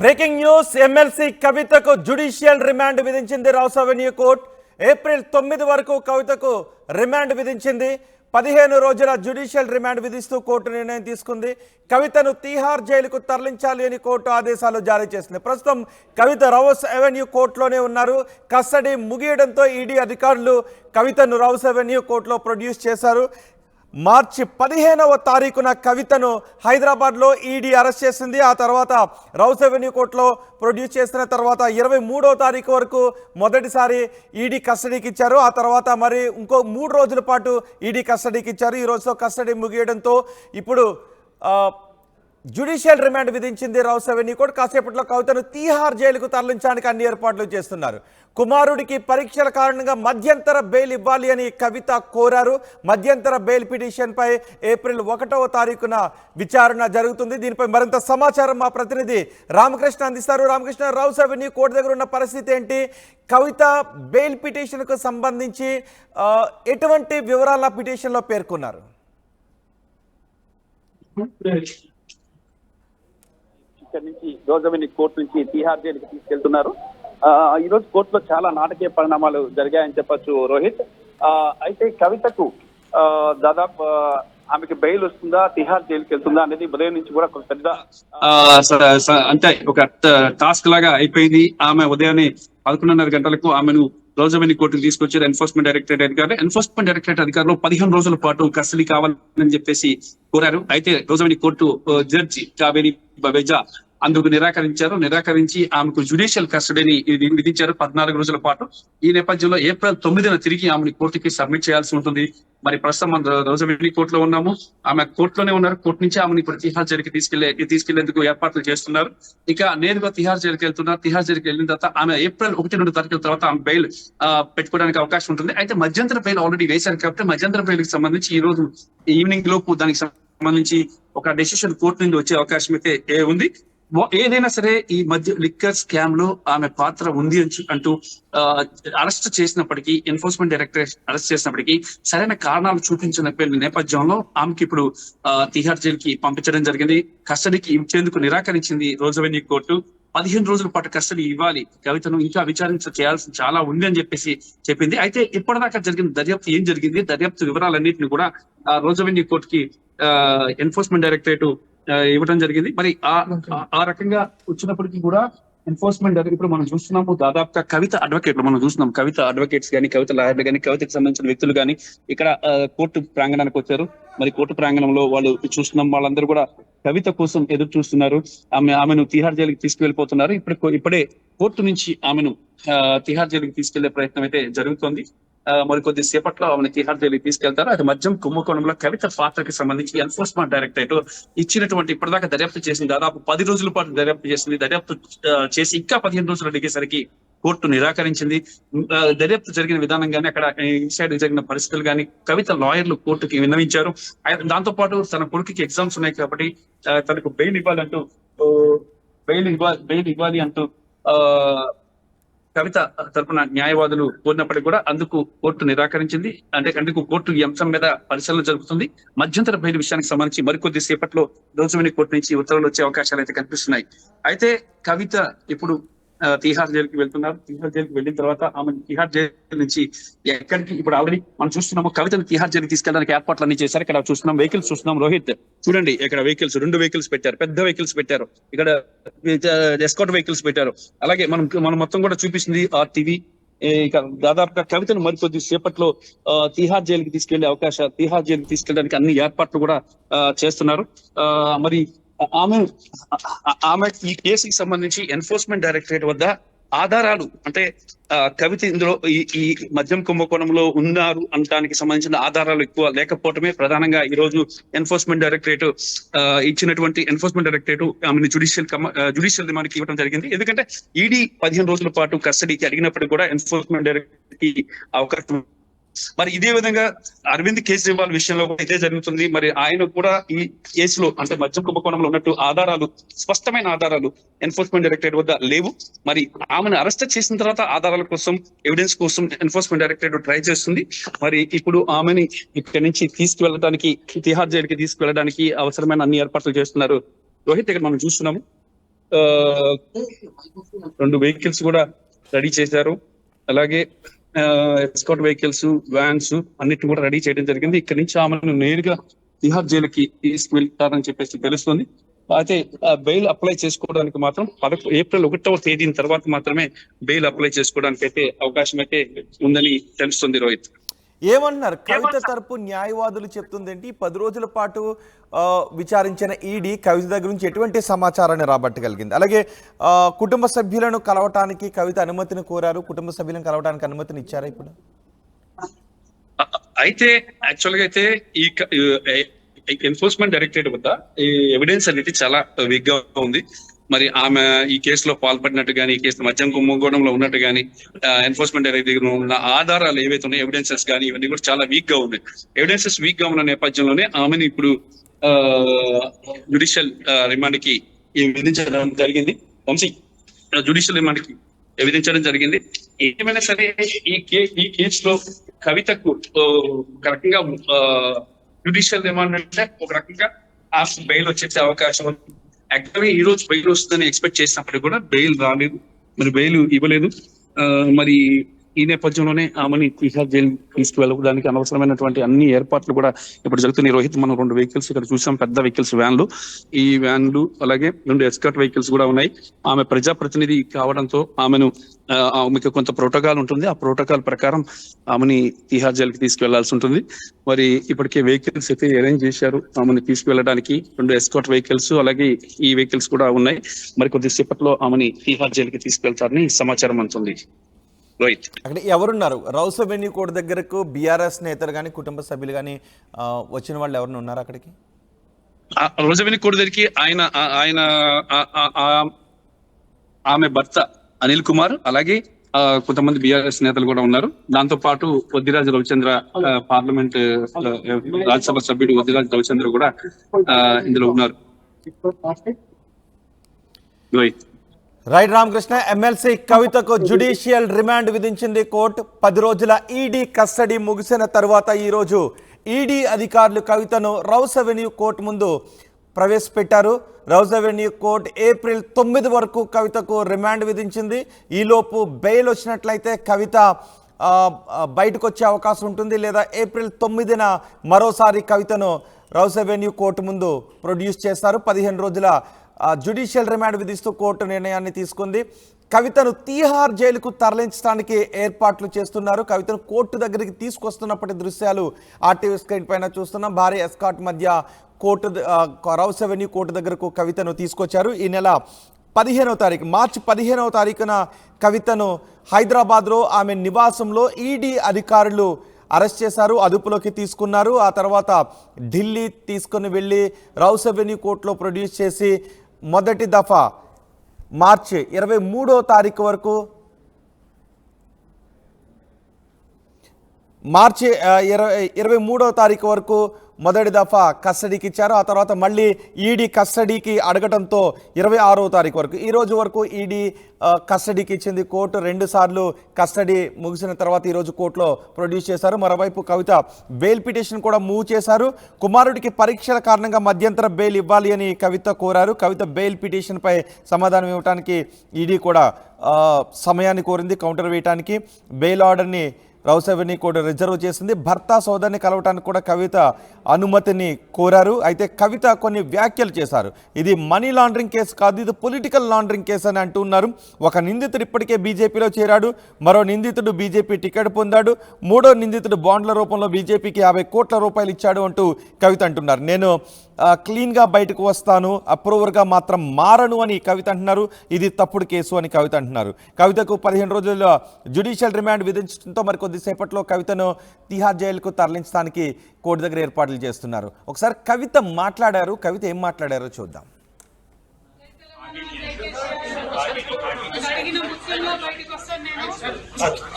Breaking news MLC కవితకు judicial remand విధించింది Rouse Avenue court April తొమ్మిది వరకు కవితకు రిమాండ్ విధించింది. పదిహేను రోజుల జ్యుడిషియల్ రిమాండ్ విధిస్తూ కోర్టు నిర్ణయం తీసుకుంది. కవితను తీహార్ జైలుకు తరలించాలి అని కోర్టు ఆదేశాలు జారీ చేసింది. ప్రస్తుతం కవిత రౌస్ అవెన్యూ కోర్టులోనే ఉన్నారు. కస్టడీ ముగియడంతో ఈడీ అధికారులు కవితను రౌస్ అవెన్యూ కోర్టులో ప్రొడ్యూస్ చేశారు. మార్చి పదిహేనవ తారీఖున కవితను హైదరాబాద్లో ఈడీ అరెస్ట్ చేసింది. ఆ తర్వాత రౌస్ రెవెన్యూ కోర్టులో ప్రొడ్యూస్ చేసిన తర్వాత ఇరవై మూడో తారీఖు వరకు మొదటిసారి ఈడీ కస్టడీకి ఇచ్చారు. ఆ తర్వాత మరి ఇంకో మూడు రోజుల పాటు ఈడీ కస్టడీకి ఇచ్చారు. ఈ కస్టడీ ముగియడంతో ఇప్పుడు జ్యుడిషియల్ రిమాండ్ విధించింది రౌస్ అవెన్యూ కోర్టు కాసేపట్లో కవితను తీహార్ జైలుకు తరలించడానికి అన్ని ఏర్పాట్లు చేస్తున్నారు. కుమారుడికి పరీక్షల కారణంగా మధ్యంతర బెయిల్ ఇవ్వాలి అని కవిత కోరారు. మధ్యంతర బెయిల్ పిటిషన్పై ఏప్రిల్ ఒకటవ తారీఖున విచారణ జరుగుతుంది. దీనిపై మరింత సమాచారం మా ప్రతినిధి రామకృష్ణ అందిస్తారు. రామకృష్ణ రౌస్ అవెన్యూ కోర్టు దగ్గర ఉన్న పరిస్థితి ఏంటి? కవిత బెయిల్ పిటిషన్కు సంబంధించి ఎటువంటి వివరాల పిటిషన్లో పేర్కొన్నారు? ఇక్కడ నుంచి రోజవెని కోర్టు నుంచి తీహార్ జైలుకి తీసుకెళ్తున్నారు. ఆ, ఈ రోజు కోర్టులో చాలా నాటకీయ పరిణామాలు జరిగాయని చెప్పొచ్చు రోహిత్. ఆ, అయితే కవితకు ఆ, దాదాపు ఆమెకి బెయిల్ వస్తుందా తిహార్ జైలుకి వెళ్తుందా అనేది ఉదయం నుంచి కూడా ఒక పెద్ద అంటే ఒక టాస్క్ లాగా అయిపోయింది. ఆమె ఉదయాన్నే పదకొండున్నర గంటలకు ఆమెను రోజు వెన్ని కోర్టులు తీసుకొచ్చారు. ఎన్ఫోర్స్మెంట్ డైరెక్టరేట్ అధికారులు. ఎన్ఫోర్స్మెంట్ డైరెక్టరేట్ అధికారులు పదిహేను రోజుల పాటు కస్టడీ కావాలని చెప్పేసి కోరారు. అయితే రోజవెని కోర్టు జడ్జి కావేరి బవేజా అందుకు నిరాకరించారు. నిరాకరించి ఆమెకు జ్యుడిషియల్ కస్టడీని విధించారు. పద్నాలుగు రోజుల పాటు. ఈ నేపథ్యంలో ఏప్రిల్ తొమ్మిదిన తిరిగి ఆమెను కోర్టుకి సబ్మిట్ చేయాల్సి ఉంటుంది. మరి ప్రస్తుతం రోజు వెళ్ళి కోర్టులో ఉన్నాము. ఆమె కోర్టులోనే ఉన్నారు. కోర్టు నుంచి ఆమెను ఇప్పుడు తిహార్ జైలుకి తీసుకెళ్ళే తీసుకెళ్ళేందుకు ఏర్పాట్లు చేస్తున్నారు. ఇక నేరుగా తిహార్ జైలుకి వెళ్తున్నారు తిహార్ జైలుకి వెళ్ళిన తర్వాత ఆమె ఏప్రిల్ ఒకటి రెండు తారీఖుల తర్వాత ఆమె బెయిల్ ఆ, పెట్టుకోవడానికి అవకాశం ఉంటుంది. అయితే మధ్యంతర బెయిల్ ఆల్రెడీ వేశారు కాబట్టి మధ్యంతర బెయిల్కి సంబంధించి ఈ రోజు ఈవినింగ్ లోపు దానికి సంబంధించి ఒక డెసిషన్ కోర్టు నుండి వచ్చే అవకాశం అయితే ఏ- ఉంది. ఏదైనా సరే ఈ మధ్య లిక్కర్ స్కామ్లో ఆమె పాత్ర ఉంది అని అంటూ అరెస్ట్ చేసినప్పటికీ ఎన్ఫోర్స్మెంట్ డైరెక్టరేట్ అరెస్ట్ చేసినప్పటికీ సరైన కారణాలు చూపించిన నేపథ్యంలో ఆమెకి ఇప్పుడు ఆ, తిహార్ జైలుకి పంపించడం జరిగింది. కస్టడీకి ఇచ్చేందుకు నిరాకరించింది రోజవెన్యూ కోర్టు. పదిహేను రోజుల పాటు కస్టడీ ఇవ్వాలి. కవితను ఇంకా విచారించ చేయాల్సి చాలా ఉంది అని చెప్పేసి చెప్పింది. అయితే ఇప్పటిదాకా జరిగిన దర్యాప్తు ఏం జరిగింది? దర్యాప్తు వివరాలన్నింటినీ కూడా ఆ రోజవెన్యూ కోర్టుకి ఎన్ఫోర్స్మెంట్ డైరెక్టరేట్ ఇవ్వడం జరిగింది. మరి ఆ రకంగా వచ్చినప్పటికీ కూడా ఎన్ఫోర్స్మెంట్ ఇప్పుడు మనం చూస్తున్నాము. దాదాపుగా కవిత అడ్వకేట్లు మనం చూస్తున్నాం. కవిత అడ్వకేట్స్ కానీ కవిత లాయర్లు కానీ కవితకి సంబంధించిన వ్యక్తులు కానీ ఇక్కడ కోర్టు ప్రాంగణానికి వచ్చారు. మరి కోర్టు ప్రాంగణంలో వాళ్ళు చూస్తున్నాం. వాళ్ళందరూ కూడా కవిత కోసం ఎదురు చూస్తున్నారు. ఆమె ఆమెను తిహార్ జైలుకి తీసుకువెళ్ళిపోతున్నారు. ఇప్పుడు ఇప్పుడే కోర్టు నుంచి ఆమెను తిహార్ జైలుకి తీసుకెళ్ళే ప్రయత్నం అయితే జరుగుతోంది. మరి కొద్ది సేపట్లో ఆమెను తిహార్ తీసుకెళ్తారు. అది మద్యం కుంభకోణంలో కవిత పాత్రకి సంబంధించి ఎన్ఫోర్స్మెంట్ డైరెక్టరేట్ ఇచ్చినటువంటి ఇప్పటిదాకా దర్యాప్తు చేసింది. దాదాపు పది రోజుల పాటు దర్యాప్తు చేసింది. దర్యాప్తు చేసి ఇంకా పదిహేను రోజులు అడిగేసరికి కోర్టు నిరాకరించింది. దర్యాప్తు జరిగిన విధానం కానీ అక్కడ ఇన్సైడ్ జరిగిన పరిస్థితులు కానీ కవిత లాయర్లు కోర్టుకి విన్నవించారు. దాంతో పాటు తన కొడుకుకి ఎగ్జామ్స్ ఉన్నాయి కాబట్టి తనకు బెయిల్ ఇవ్వాలంటూ బెయిల్ ఇవ్వాలి బెయిల్ ఇవ్వాలి అంటూ ఆ కవిత తరపున న్యాయవాదులు కోరినప్పటికీ కూడా అందుకు కోర్టు నిరాకరించింది. అంటే అందుకు కోర్టు ఈ అంశం మీద పరిశీలన జరుగుతుంది మధ్యంతర బెయిల్ విషయానికి సంబంధించి మరికొద్ది సేపట్లో రోజువిని కోర్టు నుంచి ఉత్తర్వులు వచ్చే అవకాశాలు అయితే కనిపిస్తున్నాయి. అయితే కవిత ఇప్పుడు తిహార్ జైలుకి వెళ్తున్నారు. తిహార్ జైలుకి వెళ్ళిన తర్వాత ఆమె తిహార్ జైలు నుంచి ఎక్కడికి ఇప్పుడు ఆల్రెడీ మనం చూస్తున్నాము కవితను తిహార్ జైలుకి తీసుకెళ్ళడానికి ఏర్పాట్లు అన్ని చేశారు. ఇక్కడ చూస్తున్నాం వెహికల్స్ చూస్తున్నాం. రోహిత్ చూడండి ఇక్కడ వెహికల్స్ రెండు వెహికల్స్ పెట్టారు. పెద్ద వెహికల్స్ పెట్టారు. ఇక్కడ ఎస్కాట్ వెహికల్స్ పెట్టారు. అలాగే మనం మనం మొత్తం కూడా చూపిస్తుంది ఆ టీవీ ఇక దాదాపుగా కవితను మరికొద్ది సేపట్లో తీహార్ జైలుకి తీసుకెళ్ళే అవకాశం తిహార్ జైలుకి తీసుకెళ్ళడానికి అన్ని ఏర్పాట్లు కూడా చేస్తున్నారు. ఆ, మరి ఆమె ఆమె ఈ కేసుకి సంబంధించి ఎన్ఫోర్స్మెంట్ డైరెక్టరేట్ వద్ద ఆధారాలు అంటే ఆ, కవిత ఇందులో ఈ ఈ మద్యం కుంభకోణంలో ఉన్నారు అనడానికి సంబంధించిన ఆధారాలు ఎక్కువ లేకపోవటమే ప్రధానంగా ఈ రోజు ఎన్ఫోర్స్మెంట్ డైరెక్టరేట్ ఆ, ఇచ్చినటువంటి ఎన్ఫోర్స్మెంట్ డైరెక్టరేట్ ఆమెను జుడిషియల్ జుడిషియల్ రిమాండ్కి ఇవ్వడం జరిగింది. ఎందుకంటే ఈడీ పదిహేను రోజుల పాటు కస్టడీకి అడిగినప్పుడు కూడా ఎన్ఫోర్స్మెంట్ డైరెక్టరేట్కి అవకాశం మరి ఇదే విధంగా అరవింద్ కేజ్రీవాల్ విషయంలో కూడా ఇదే జరుగుతుంది. మరి ఆయన కూడా ఈ కేసులో అంటే మద్యం కుంభకోణంలో ఉన్నట్టు ఆధారాలు స్పష్టమైన ఆధారాలు ఎన్ఫోర్స్మెంట్ డైరెక్టరేట్ వద్ద లేవు. మరి ఆమెను అరెస్ట్ చేసిన తర్వాత ఆధారాల కోసం ఎవిడెన్స్ కోసం ఎన్ఫోర్స్మెంట్ డైరెక్టరేట్ ట్రై చేస్తుంది. మరి ఇప్పుడు ఆమెని ఇక్కడి నుంచి తీసుకువెళ్ళడానికి తిహార్ జైలుకి తీసుకువెళ్ళడానికి అవసరమైన అన్ని ఏర్పాట్లు చేస్తున్నారు. రోహిత్ ఇక్కడ మనం చూస్తున్నాము. ఆ, రెండు వెహికల్స్ కూడా రెడీ చేశారు. అలాగే ఎస్కాట్ వెహికల్స్ వ్యాన్స్ అన్నిటిని కూడా రెడీ చేయడం జరిగింది. ఇక్కడ నుంచి ఆమెను నేరుగా తిహార్ జైలుకి తీసుకువెళ్తారని చెప్పేసి తెలుస్తుంది. అయితే బెయిల్ అప్లై చేసుకోవడానికి మాత్రం పదకొ ఏప్రిల్ ఒకటవ తేదీన తర్వాత మాత్రమే బెయిల్ అప్లై చేసుకోవడానికి అయితే అవకాశం అయితే ఉందని తెలుస్తుంది రోహిత్. ఏమంటున్నారు? కవిత తరపు న్యాయవాదులు చెప్తుంది ఏంటి పది రోజుల పాటు ఆ, విచారించిన ఈడీ కవిత దగ్గర నుంచి ఎటువంటి సమాచారాన్ని రాబట్టగలిగింది? అలాగే ఆ, కుటుంబ సభ్యులను కలవటానికి కవిత అనుమతిని కోరారు. కుటుంబ సభ్యులను కలవటానికి అనుమతిని ఇచ్చారా ఇప్పుడు? అయితే యాక్చువల్గా అయితే ఈ ఎన్ఫోర్స్మెంట్ డైరెక్టరేట్ వద్ద ఈ ఎవిడెన్స్ అనేది చాలా వీక్గా ఉంది. మరి ఆమె ఈ కేసులో పాల్పడినట్టు కానీ ఈ కేసు మద్యం కుంభకోణంలో ఉన్నట్టు కానీ ఎన్ఫోర్స్మెంట్ దగ్గర ఉన్న ఆధారాలు ఏవైతే ఉన్నాయో ఎవిడెన్సెస్ కానీ ఇవన్నీ కూడా చాలా వీక్గా ఉన్నాయి. ఎవిడెన్సెస్ వీక్గా ఉన్న నేపథ్యంలోనే ఆమెను ఇప్పుడు జుడిషియల్ రిమాండ్కి విధించడం జరిగింది. వంశీ జుడిషియల్ రిమాండ్కి విధించడం జరిగింది. ఏమైనా సరే ఈ కే ఈ కేసులో కవితకు ఒక రకంగా జుడిషియల్ రిమాండ్ అంటే ఒక రకంగా ఆ బెయిల్ వచ్చేసే అవకాశం ఉంది యాక్చువల్గా ఈ రోజు బెయిల్ వస్తుందని ఎక్స్పెక్ట్ చేసినప్పటికీ కూడా బెయిల్ రాలేదు. మరి బెయిల్ ఇవ్వలేదు. ఆ, మరి ఈ నేపథ్యంలోనే ఆమెని తీహార్ జైలు తీసుకువెళ్ళడానికి అనవసరమైనటువంటి అన్ని ఏర్పాట్లు కూడా ఇప్పుడు జరుగుతున్నాయి. రోహిత్ మనం రెండు వెహికల్స్ ఇక్కడ చూసాం. పెద్ద వెహికల్స్ వ్యాన్లు ఈ వ్యాన్లు అలాగే రెండు ఎస్కర్ట్ వెహికల్స్ కూడా ఉన్నాయి. ఆమె ప్రజాప్రతినిధి కావడంతో ఆమెను ఆ, ఆమెకు కొంత ప్రోటోకాల్ ఉంటుంది. ఆ ప్రోటోకాల్ ప్రకారం ఆమెని తీహార్ జైలుకి తీసుకువెళ్ళాల్సి ఉంటుంది. మరి ఇప్పటికే వెహికల్స్ అయితే అరేంజ్ చేశారు. ఆమెను తీసుకువెళ్ళడానికి రెండు ఎస్కాట్ వెహికల్స్ అలాగే ఈ వెహికల్స్ కూడా ఉన్నాయి. మరి కొద్దిసేపట్లో ఆమెని తీహార్ జైలుకి తీసుకువెళ్తారని సమాచారం అందుతుంది. రోహిత్ అక్కడ ఎవరున్నారు? రౌస్ అవెన్యూ కోర్టు దగ్గరకు బీఆర్ఎస్ నేతలు కానీ కుటుంబ సభ్యులు కానీ వచ్చిన వాళ్ళు ఎవరిని ఉన్నారు అక్కడికి? రోజవిని కోడి దగ్గరికి ఆయన ఆయన ఆ- ఆ- ఆ- ఆమె భర్త అనిల్ కుమార్ అలాగే కొంతమంది బీఆర్ఎస్ నేతలు కూడా ఉన్నారు. దాంతో పాటు వద్దిరాజు రవిచంద్ర పార్లమెంట్ రాజ్యసభ సభ్యుడు వద్దిరాజు రవిచంద్ర కూడా ఇందులో ఉన్నారు. రోహిత్ రైట్ రామకృష్ణ ఎమ్మెల్సీ కవితకు జుడిషియల్ రిమాండ్ విధించింది కోర్టు. పది రోజుల ఈడీ కస్టడీ ముగిసిన తరువాత ఈరోజు ఈడీ అధికారులు కవితను రౌస్ అవెన్యూ కోర్టు ముందు ప్రవేశపెట్టారు. రౌస్ అవెన్యూ కోర్టు ఏప్రిల్ తొమ్మిది వరకు కవితకు రిమాండ్ విధించింది. ఈలోపు బెయిల్ వచ్చినట్లయితే కవిత బయటకు వచ్చే అవకాశం ఉంటుంది లేదా ఏప్రిల్ తొమ్మిదిన మరోసారి కవితను రౌస్ అవెన్యూ కోర్టు ముందు ప్రొడ్యూస్ చేస్తారు. పదిహేను రోజుల జ్యుడిషియల్ రిమాండ్ విధిస్తూ కోర్టు నిర్ణయాన్ని తీసుకుంది. కవితను తీహార్ జైలుకు తరలించడానికి ఏర్పాట్లు చేస్తున్నారు. కవితను కోర్టు దగ్గరికి తీసుకొస్తున్నప్పటి దృశ్యాలు ఆర్టీవీ స్క్రీన్ పైన చూస్తున్నాం. భారీ ఎస్కాట్ మధ్య కోర్టు రౌస్ అవెన్యూ కోర్టు దగ్గరకు కవితను తీసుకొచ్చారు. ఈ నెల పదిహేనవ తారీఖు మార్చి పదిహేనవ తారీఖున కవితను హైదరాబాద్లో ఆమె నివాసంలో ఈడీ అధికారులు అరెస్ట్ చేశారు అదుపులోకి తీసుకున్నారు. ఆ తర్వాత ఢిల్లీ తీసుకుని వెళ్ళి రౌస్ అవెన్యూ కోర్టులో ప్రొడ్యూస్ చేసి మొదటి దఫా మార్చి ఇరవై మూడో తారీఖు వరకు. మార్చి ఇరవై ఇరవై మూడో తారీఖు వరకు మొదటి దఫా కస్టడీకి ఇచ్చారు ఆ తర్వాత మళ్ళీ ఈడీ కస్టడీకి అడగడంతో ఇరవై ఆరో తారీఖు వరకు ఈ రోజు వరకు ఈడీ కస్టడీకి ఇచ్చింది కోర్టు. రెండుసార్లు కస్టడీ ముగిసిన తర్వాత ఈరోజు కోర్టులో ప్రొడ్యూస్ చేశారు. మరోవైపు కవిత బెయిల్ పిటిషన్ కూడా మూవ్ చేశారు. కుమారుడికి పరీక్షల కారణంగా మధ్యంతర బెయిల్ ఇవ్వాలి అని కవిత కోరారు. కవిత బెయిల్ పిటిషన్పై సమాధానం ఇవ్వడానికి ఈడీ కూడా సమయాన్ని కోరింది కౌంటర్ వేయడానికి బెయిల్ ఆర్డర్ని రౌసవిని కూడా రిజర్వ్ చేసింది. భర్త సోదరిని కలవటానికి కూడా కవిత అనుమతిని కోరారు. అయితే కవిత కొన్ని వ్యాఖ్యలు చేశారు. ఇది మనీ లాండరింగ్ కేసు కాదు ఇది పొలిటికల్ లాండరింగ్ కేసు అని అంటున్నారు ఒక నిందితుడు ఇప్పటికే బీజేపీలో చేరాడు. మరో నిందితుడు బీజేపీ టికెట్ పొందాడు. మూడో నిందితుడు బాండ్ల రూపంలో బీజేపీకి యాభై కోట్ల రూపాయలు ఇచ్చాడు అంటూ కవిత అంటున్నారు. నేను క్లీన్గా బయటకు వస్తాను అప్రూవర్గా మాత్రం మారను అని కవిత అంటున్నారు. ఇది తప్పుడు కేసు అని కవిత అంటున్నారు. కవితకు పదిహేను రోజుల్లో జ్యుడిషియల్ రిమాండ్ విధించడంతో మరి కొద్దిసేపట్లో కవితను తిహార్ జైలుకు తరలించడానికి కోర్టు దగ్గర ఏర్పాట్లు చేస్తున్నారు. ఒకసారి కవిత మాట్లాడారు కవిత ఏం మాట్లాడారో చూద్దాం.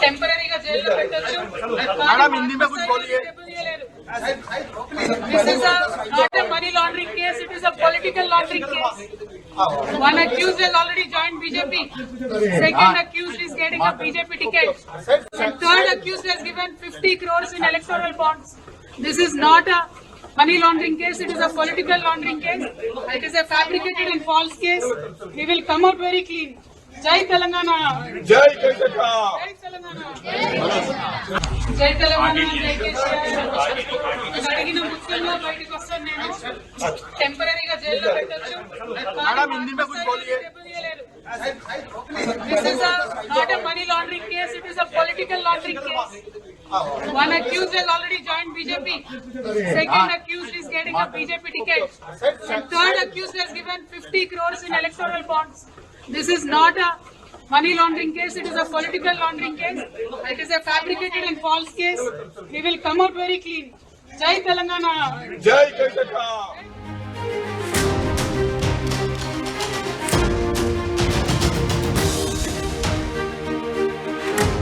టెంపరీగా జైల్లో పెట్టొచ్చు This is a, not a money laundering case, it is a political laundering case. One accused has already joined BJP. Second accused is getting a BJP ticket. And third accused has given 50 crores in electoral bonds. This is not a money laundering case, it is a political laundering case. It is a fabricated and false case. We will come out very clean. జై కవితక్క జై తెలంగాణ జై తెలంగాణ జై కేసీఆర్ అడిగిన ముత్యంలో బయటకు వస్తాను నేను టెంపరీగా జైల్లో పెట్టొచ్చు this is not a money laundering case it is a political laundering case One accused has already joined BJP. Second accused is getting a BJP ticket. And third accused has given 50 crores in electoral bonds. This is not a money laundering case, it is a political laundering case, it is a fabricated and false case. We will come out very clean. Jai Telangana! Jai Telangana.